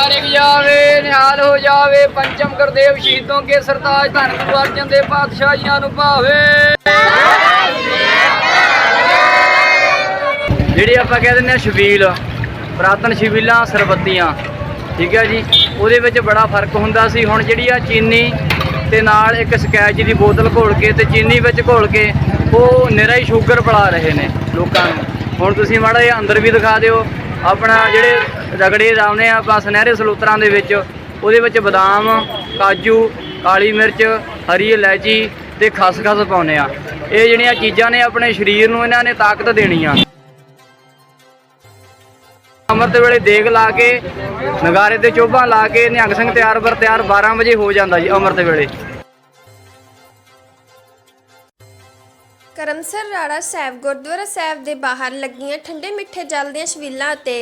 ਜਾਣੇ ਜਾਵੇ ਨਿਹਾਲ ਹੋ ਜਾਵੇ, ਪੰਚਮ ਗੁਰਦੇਵ ਸ਼ਹੀਦੋਂ ਕੇ ਸਰਤਾਜ ਧੰਨ ਗੁਰੂ ਅਰਜਨ ਦੇਵ ਪਾਤਸ਼ਾਹ ਜੀਆਂ ਨੂੰ ਭਾਵੇ। ਜਿਹੜੀ ਆਪਾਂ ਕਹਿ ਦਿੰਦੇ ਆ ਛਬੀਲ ਪ੍ਰਾਤਨ ਛਬੀਲਾਂ ਸਰਬੱਤੀਆਂ, ਠੀਕ ਹੈ ਜੀ, ਉਹਦੇ ਵਿੱਚ ਬੜਾ ਫ਼ਰਕ ਹੁੰਦਾ ਸੀ। ਹੁਣ ਜਿਹੜੀ ਆ ਚੀਨੀ ਤੇ ਨਾਲ ਇੱਕ ਸਕੈਚ ਦੀ ਬੋਤਲ ਘੋਲ ਕੇ ਤੇ ਚੀਨੀ ਵਿੱਚ ਘੋਲ ਕੇ ਉਹ ਨਿਰਾ ਹੀ ਸ਼ੂਗਰ ਪਿਲਾ ਰਹੇ ਨੇ ਲੋਕਾਂ ਨੂੰ। ਹੁਣ ਤੁਸੀਂ ਮਾੜਾ ਜਿਹਾ ਅੰਦਰ ਵੀ ਦਿਖਾ ਦਿਓ ਆਪਣਾ ਜਿਹੜੇ ਰਗੜੇ ਲਾਉਂਦੇ ਆ ਆਪਾਂ ਸੁਨਹਿਰੇ ਸਲੂਤਰਾਂ ਦੇ ਵਿੱਚ। ਉਹਦੇ ਵਿੱਚ ਬਦਾਮ, ਕਾਜੂ, ਕਾਲੀ ਮਿਰਚ, ਹਰੀ ਇਲਾਇਚੀ ਤੇ ਖਸਖਸ ਪਾਉਂਦੇ ਆ। ਇਹ ਜਿਹੜੀਆਂ ਚੀਜ਼ਾਂ ਨੇ ਆਪਣੇ ਸਰੀਰ ਨੂੰ ਇਹਨਾਂ ਨੇ ਤਾਕਤ ਦੇਣੀ ਆ ਅੰਮ੍ਰਿਤ ਵੇਲੇ ਦੇਗ ਲਾ ਕੇ, ਨਗਾਰੇ ਤੇ ਚੋਭਾਂ ਲਾ ਕੇ, ਨਿਹੰਗ ਸਿੰਘ ਤਿਆਰ ਬਰ ਤਿਆਰ 12 ਵਜੇ ਹੋ ਜਾਂਦਾ ਜੀ ਅੰਮ੍ਰਿਤ ਵੇਲੇ। ਕਰਮਸਰ ਰਾੜਾ ਸਾਹਿਬ, ਗੁਰਦੁਆਰਾ ਸਾਹਿਬ ਦੇ ਬਾਹਰ ਲੱਗੀਆਂ ਠੰਡੇ ਮਿੱਠੇ ਜਲ ਦੀਆਂ ਛਬੀਲਾਂ ਅਤੇ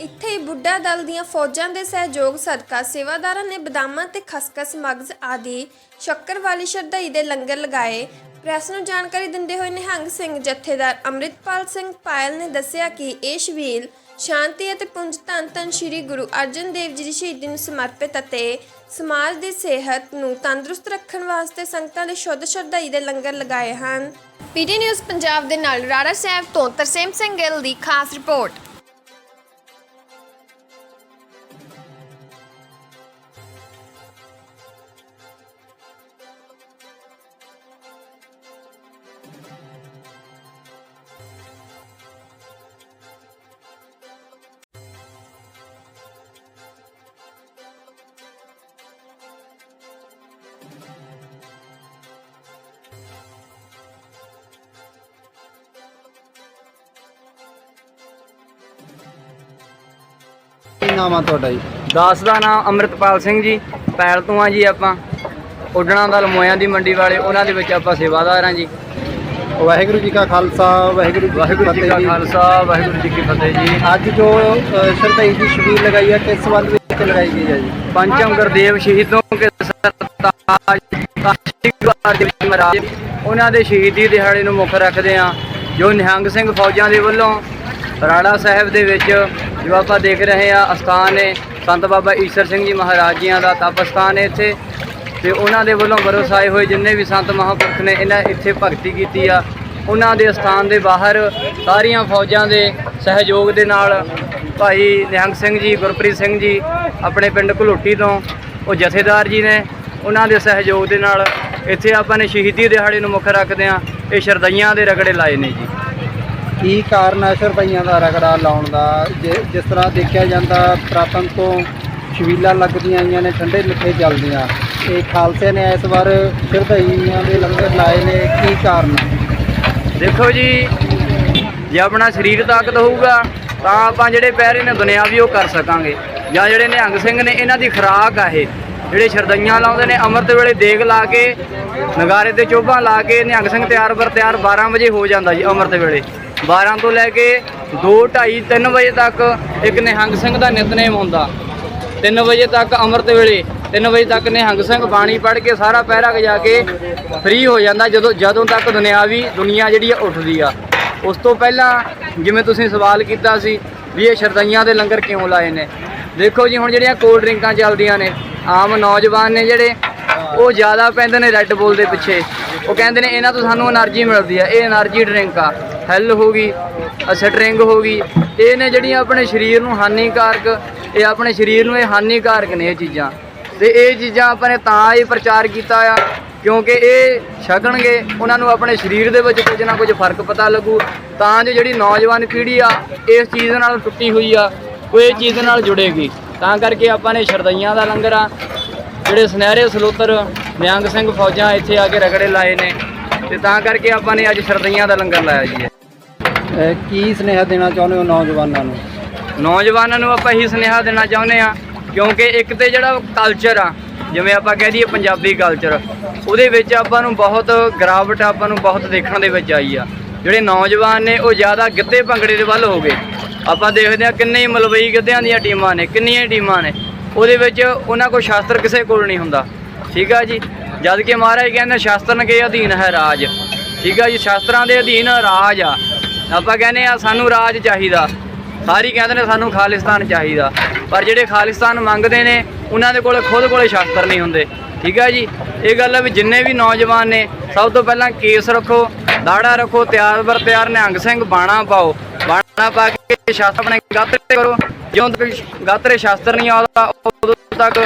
ਇੱਥੇ ਹੀ ਬੁੱਢਾ ਦਲ ਦੀਆਂ ਫੌਜਾਂ ਦੇ ਸਹਿਯੋਗ ਸਦਕਾ ਸੇਵਾਦਾਰਾਂ ਨੇ ਬਦਾਮਾਂ ਤੇ ਖਸਖਸ, ਮਗਜ਼ ਆਦਿ ਸ਼ੱਕਰ ਵਾਲੀ ਸ਼ਰਧਾਈ ਦੇ ਲੰਗਰ ਲਗਾਏ। ਪ੍ਰੈਸ ਨੂੰ ਜਾਣਕਾਰੀ ਦਿੰਦੇ ਹੋਏ ਨਿਹੰਗ ਸਿੰਘ ਜਥੇਦਾਰ ਅੰਮ੍ਰਿਤਪਾਲ ਸਿੰਘ ਪਾਇਲ ਨੇ ਦੱਸਿਆ ਕਿ ਇਹ ਛਬੀਲ ਸ਼ਾਂਤੀ ਅਤੇ ਪੁੰਜ ਧੰਨ ਧੰਨ ਸ੍ਰੀ ਗੁਰੂ ਅਰਜਨ ਦੇਵ ਜੀ ਦੀ ਸ਼ਹੀਦੀ ਨੂੰ ਸਮਰਪਿਤ ਅਤੇ ਸਮਾਜ ਦੀ ਸਿਹਤ ਨੂੰ ਤੰਦਰੁਸਤ ਰੱਖਣ ਵਾਸਤੇ ਸੰਗਤਾਂ ਲਈ ਸ਼ੁੱਧ ਸ਼ਰਧਾਈ ਦੇ ਲੰਗਰ ਲਗਾਏ ਹਨ। ਪੀਟੀ ਨਿਊਜ਼ ਪੰਜਾਬ ਦੇ ਨਾਲ ਰਾੜਾ ਸਾਹਿਬ ਤੋਂ ਤਰਸੇਮ ਸਿੰਘ ਗਿੱਲ ਦੀ ਖਾਸ ਰਿਪੋਰਟ। ਕੀ ਨਾਮ ਆ ਤੁਹਾਡਾ ਜੀ? ਦਾਸ ਦਾ ਨਾਮ ਅੰਮ੍ਰਿਤਪਾਲ ਸਿੰਘ ਜੀ। ਪੈਲ ਤੋਂ ਆ ਜੀ ਆਪਾਂ। ਉਡਣਾ ਦਾ ਲਮੋਇਆਂ ਦੀ ਮੰਡੀ ਵਾਲੇ ਉਹਨਾਂ ਦੇ ਵਿੱਚ ਆਪਾਂ ਸੇਵਾਦਾਰ ਆ ਜੀ। ਵਾਹਿਗੁਰੂ ਜੀ ਕਾ ਖਾਲਸਾ ਵਾਹਿਗੁਰੂ ਜੀ ਕੀ ਵਾਹਿਗੁਰੂ ਜੀ ਕਾ ਖਾਲਸਾ ਵਾਹਿਗੁਰੂ ਜੀ ਕੀ ਫਤਿਹ ਜੀ। ਅੱਜ ਜੋ ਅ, ਸ਼ਰਧਾਈ ਦੀ ਸ਼ਬੀਲ ਲਗਾਈ ਹੈ ਕਿਸ ਸੰਬੰਧ ਵਿੱਚ ਲਗਾਈ ਗਈ ਹੈ ਜੀ? ਪੰਚਮ ਗੁਰਦੇਵ ਸ਼ਹੀਦੋਂ ਕੇ ਸਰਤਾਜ ਕਾਸ਼ੀਗਵਾਰ ਦੇ ਮਹਾਰਾਜ। ਉਹਨਾਂ ਦੇ ਸ਼ਹੀਦੀ ਦਿਹਾੜੇ ਨੂੰ ਮੁੱਖ ਰੱਖਦੇ ਆ ਜੋ ਨਿਹੰਗ ਸਿੰਘ ਫੌਜਾਂ ਦੇ ਵੱਲੋਂ ਰਾੜਾ ਸਾਹਿਬ ਦੇ ਵਿੱਚ ਜੋ ਆਪਾਂ ਦੇਖ ਰਹੇ ਆ ਅਸਥਾਨ ਹੈ ਸੰਤ ਬਾਬਾ ਈਸ਼ਰ ਸਿੰਘ ਜੀ ਮਹਾਰਾਜ ਜੀਆਂ ਦਾ ਤਪ ਅਸਥਾਨ ਹੈ ਇੱਥੇ ਤੇ ਉਹਨਾਂ ਦੇ ਵੱਲੋਂ ਵਰਸਾਏ ਹੋਏ ਜਿੰਨੇ ਵੀ ਸੰਤ ਮਹਾਂਪੁਰਖ ਨੇ, ਇਹਨਾਂ ਇੱਥੇ ਭਗਤੀ ਕੀਤੀ ਆ। ਉਹਨਾਂ ਦੇ ਅਸਥਾਨ ਦੇ ਬਾਹਰ ਸਾਰੀਆਂ ਫੌਜਾਂ ਦੇ ਸਹਿਯੋਗ ਦੇ ਨਾਲ ਭਾਈ ਨਿਹੰਗ ਸਿੰਘ ਜੀ, ਗੁਰਪ੍ਰੀਤ ਸਿੰਘ ਜੀ ਆਪਣੇ ਪਿੰਡ ਘਲੋਟੀ ਤੋਂ ਉਹ ਜਥੇਦਾਰ ਜੀ ਨੇ ਉਹਨਾਂ ਦੇ ਸਹਿਯੋਗ ਦੇ ਨਾਲ ਇੱਥੇ ਆਪਾਂ ਨੇ ਸ਼ਹੀਦੀ ਦਿਹਾੜੇ ਨੂੰ ਮੁੱਖ ਰੱਖਦੇ ਆ ਇਹ ਸ਼ਰਦਈਆਂ ਦੇ ਰਗੜੇ ਲਾਏ ਨੇ ਜੀ। ਕੀ ਕਾਰਨ ਹੈ ਸ਼ਰਧਾਈਆਂ ਦਾ ਰਗੜਾ ਲਾਉਣ ਦਾ? ਜੇ- ਜਿਸ ਤਰ੍ਹਾਂ ਦੇਖਿਆ ਜਾਂਦਾ, ਪ੍ਰਾਤਨ ਤੋਂ ਸ਼ਬੀਲਾਂ ਲੱਗਦੀਆਂ ਆਈਆਂ ਨੇ, ਠੰਡੇ ਮਿੱਠੇ ਚੱਲਦੀਆਂ ਇਹ ਖਾਲਸੇ ਨੇ ਇਸ ਵਾਰ ਸ਼ਰਧਾਈਆਂ ਦੇ ਲੰਗਰ ਲਾਏ ਨੇ, ਕੀ ਕਾਰਨ ਦੇਖੋ ਜੀ, ਜੇ ਆਪਣਾ ਸਰੀਰ ਤਾਕਤ ਹੋਊਗਾ, ਤਾਂ ਆਪਾਂ ਜਿਹੜੇ ਪੈਰੇ ਨੇ ਦੁਨਿਆਵੀ ਉਹ ਕਰ ਸਕਾਂਗੇ। ਜਾਂ ਜਿਹੜੇ ਨਿਹੰਗ ਸਿੰਘ ਨੇ, ਇਹਨਾਂ ਦੀ ਖੁਰਾਕ ਆ ਇਹ। ਜਿਹੜੇ ਸ਼ਰਦਈਆਂ ਲਾਉਂਦੇ ਨੇ, ਅੰਮ੍ਰਿਤ ਵੇਲੇ ਦੇਗ ਲਾ ਕੇ, ਨਗਾਰੇ ਤੇ ਚੋਭਾਂ ਲਾ ਕੇ, ਨਿਹੰਗ ਸਿੰਘ ਤਿਆਰ ਬਰ ਤਿਆਰ 12 ਵਜੇ ਹੋ ਜਾਂਦਾ ਜੀ ਅੰਮ੍ਰਿਤ ਵੇਲੇ। 12 ਤੋਂ ਲੈ ਕੇ 2 2:30 3 ਵਜੇ ਤੱਕ ਇੱਕ ਨਿਹੰਗ ਸਿੰਘ ਦਾ ਨਿਤਨੇਮ ਹੁੰਦਾ। 3 ਵਜੇ ਤੱਕ ਅੰਮ੍ਰਿਤ ਵੇਲੇ 3 ਵਜੇ ਤੱਕ ਨਿਹੰਗ ਸਿੰਘ ਬਾਣੀ ਪੜ੍ਹ ਕੇ ਸਾਰਾ ਪਹਿਰਾ ਗਜਾ ਕੇ ਫ੍ਰੀ ਹੋ ਜਾਂਦਾ ਜਦੋਂ ਜਦੋਂ ਤੱਕ ਦੁਨਿਆਵੀ ਦੁਨੀਆ ਜਿਹੜੀ ਆ ਉੱਠਦੀ ਆ। ਉਸ ਤੋਂ ਪਹਿਲਾਂ ਜਿਵੇਂ ਤੁਸੀਂ ਸਵਾਲ ਕੀਤਾ ਸੀ ਵੀ ਇਹ ਸ਼ਰਦਈਆਂ ਦੇ ਲੰਗਰ ਕਿਉਂ ਲਾਏ ਨੇ? ਦੇਖੋ ਜੀ, ਹੁਣ ਜਿਹੜੀਆਂ ਕੋਲਡ ਡਰਿੰਕਾਂ ਚੱਲਦੀਆਂ ਨੇ, ਆਮ ਨੌਜਵਾਨ ਨੇ ਜਿਹੜੇ, ਉਹ ਜ਼ਿਆਦਾ ਪੈਂਦੇ ਨੇ ਰੈੱਡ ਬੁੱਲ ਦੇ ਪਿੱਛੇ। ਉਹ ਕਹਿੰਦੇ ਨੇ ਇਹਨਾਂ ਤੋਂ ਸਾਨੂੰ એનર્ਜੀ ਮਿਲਦੀ ਆ, ਇਹ એનર્ਜੀ ਡਰਿੰਕ ਆ। ਹੈਲ ਹੋ ਗਈ ਸਟਰਿੰਗ ਹੋ ਗਈ। ਇਹ ਨੇ ਜਿਹੜੀਆਂ ਆਪਣੇ ਸਰੀਰ ਨੂੰ ਹਾਨੀਕਾਰਕ, ਇਹ ਆਪਣੇ ਸਰੀਰ ਨੂੰ ਇਹ ਹਾਨੀਕਾਰਕ ਨੇ ਇਹ ਚੀਜ਼ਾਂ। ਤੇ ਇਹ ਚੀਜ਼ਾਂ ਆਪਾਂ ਨੇ ਤਾਂ ਹੀ ਪ੍ਰਚਾਰ ਕੀਤਾ ਆ, ਕਿਉਂਕਿ ਇਹ ਛਕਣਗੇ, ਉਹਨਾਂ ਨੂੰ ਆਪਣੇ ਸਰੀਰ ਦੇ ਵਿੱਚ ਕੁਝ ਨਾ ਕੁਝ ਫ਼ਰਕ ਪਤਾ ਲੱਗੂ। ਤਾਂ ਜੋ ਜਿਹੜੀ ਨੌਜਵਾਨ ਪੀੜ੍ਹੀ ਆ, ਇਸ ਚੀਜ਼ ਨਾਲ ਟੁੱਟੀ ਹੋਈ ਆ ਉਹ ਇਹ ਚੀਜ਼ ਨਾਲ ਜੁੜੇਗੀ। ਤਾਂ ਕਰਕੇ ਆਪਾਂ ਨੇ ਸ਼ਰਦਈਆਂ ਦਾ ਲੰਗਰ ਆ ਜਿਹੜੇ ਸੁਨਹਿਰੇ ਸਲੋਤਰ ਨਿਹੰਗ ਸਿੰਘ ਫੌਜਾਂ ਇੱਥੇ ਆ ਕੇ ਰਗੜੇ ਲਾਏ ਨੇ। ਤੇ ਤਾਂ ਕਰਕੇ ਆਪਾਂ ਨੇ ਅੱਜ ਸ਼ਰਦਈਆਂ ਦਾ ਲੰਗਰ ਲਾਇਆ ਜੀ ਕੀ ਸੁਨੇਹਾ ਦੇਣਾ ਚਾਹੁੰਦੇ ਹੋ ਨੌਜਵਾਨਾਂ ਨੂੰ? ਨੌਜਵਾਨਾਂ ਨੂੰ ਆਪਾਂ ਇਹੀ ਸੁਨੇਹਾ ਦੇਣਾ ਚਾਹੁੰਦੇ ਆ ਕਿਉਂਕਿ ਇੱਕ ਤੇ ਜਿਹੜਾ ਕਲਚਰ ਆ ਜਿਵੇਂ ਆਪਾਂ ਕਹਿ ਦਈਏ ਪੰਜਾਬੀ ਕਲਚਰ ਉਹਦੇ ਵਿੱਚ ਆਪਾਂ ਨੂੰ ਬਹੁਤ ਗਰਾਵਟ ਆਪਾਂ ਨੂੰ ਬਹੁਤ ਦੇਖਣ ਦੇ ਵਿੱਚ ਆਈ ਆ। ਜਿਹੜੇ ਨੌਜਵਾਨ ਨੇ, ਉਹ ਜ਼ਿਆਦਾ ਗਿੱਧੇ ਭੰਗੜੇ ਦੇ ਵੱਲ ਹੋ ਗਏ। ਆਪਾਂ ਦੇਖਦੇ ਹਾਂ ਕਿੰਨੇ ਹੀ ਮਲਵਈ ਗਿੱਧਿਆਂ ਦੀਆਂ ਟੀਮਾਂ ਨੇ, ਕਿੰਨੀਆਂ ਟੀਮਾਂ ਨੇ। ਉਹਦੇ ਵਿੱਚ ਉਹਨਾਂ ਕੋਲ ਸ਼ਾਸਤਰ ਕਿਸੇ ਕੋਲ ਨਹੀਂ ਹੁੰਦਾ। ਠੀਕ ਆ ਜੀ? ਜਦ ਕਿ ਮਹਾਰਾਜ ਕਹਿੰਦੇ ਸ਼ਾਸਤਰਨ ਕੇ ਅਧੀਨ ਹੈ ਰਾਜ। ਠੀਕ ਆ ਜੀ? ਸ਼ਾਸਤਰਾਂ ਦੇ ਅਧੀਨ ਰਾਜ ਆ। ਆਪਾਂ ਕਹਿੰਦੇ ਆ ਸਾਨੂੰ ਰਾਜ ਚਾਹੀਦਾ। ਸਾਰੀ ਕਹਿੰਦੇ ਨੇ, ਸਾਨੂੰ ਖਾਲਿਸਤਾਨ ਚਾਹੀਦਾ। ਪਰ ਜਿਹੜੇ ਖਾਲਿਸਤਾਨ ਮੰਗਦੇ ਨੇ, ਉਹਨਾਂ ਦੇ ਕੋਲ ਖੁਦ ਕੋਲੇ ਸ਼ਾਸਤਰ ਨਹੀਂ ਹੁੰਦੇ। ਠੀਕ ਆ ਜੀ? ਇਹ ਗੱਲ ਹੈ ਵੀ ਜਿੰਨੇ ਵੀ ਨੌਜਵਾਨ ਨੇ, ਸਭ ਤੋਂ ਪਹਿਲਾਂ ਕੇਸ ਰੱਖੋ। ਦਾੜਾ ਰੱਖੋ, ਤਿਆਰ ਬਰ ਤਿਆਰ ਨਿਹੰਗ ਸਿੰਘ ਬਾਣਾ ਪਾਓ। ਬਾਣਾ ਪਾ ਕੇ ਸ਼ਸਤਰ ਆਪਣੇ ਗਾਤਰੇ ਕਰੋ। ਜਿਉਂ ਤੱਕ ਗਾਤਰੇ ਸ਼ਸਤਰ ਨਹੀਂ ਆਉਂਦਾ, ਉਦੋਂ ਤੱਕ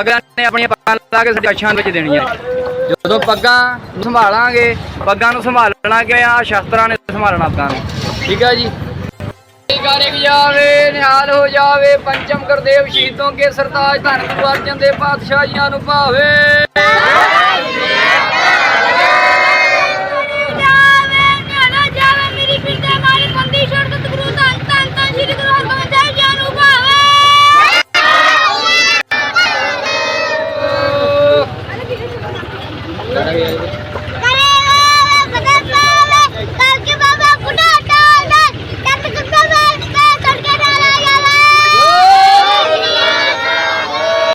ਅਗਲਾ ਨੇ ਆਪਣੀਆਂ ਪੱਗਾਂ ਲਾ ਕੇ ਸਾਡੀ ਅੱਛਾਂ ਵਿੱਚ ਦੇਣੀਆਂ। ਜਦੋਂ ਪੱਗਾਂ ਨੂੰ ਸੰਭਾਲਾਂਗੇ, ਪੱਗਾਂ ਨੂੰ ਸੰਭਾਲਣਾ ਕਿ ਆ? ਸ਼ਸਤਰਾਂ ਨੇ ਸੰਭਾਲਣਾ ਪੱਗਾਂ ਨੂੰ। ਠੀਕ ਹੈ ਜੀ। ਕਾਰਿਕ ਜਾਵੇ, ਨਿਹਾਲ ਹੋ ਜਾਵੇ, ਪੰਚਮ ਗੁਰਦੇਵ ਸ਼ਹੀਦੋਂ ਕੇ ਸਰਤਾਜ ਧੰਨ ਗੁਰੂ ਅਰਜਨ ਦੇ ਪਾਤਸ਼ਾਹੀਆਂ ਨੂੰ ਭਾਵੇ। Maravilha.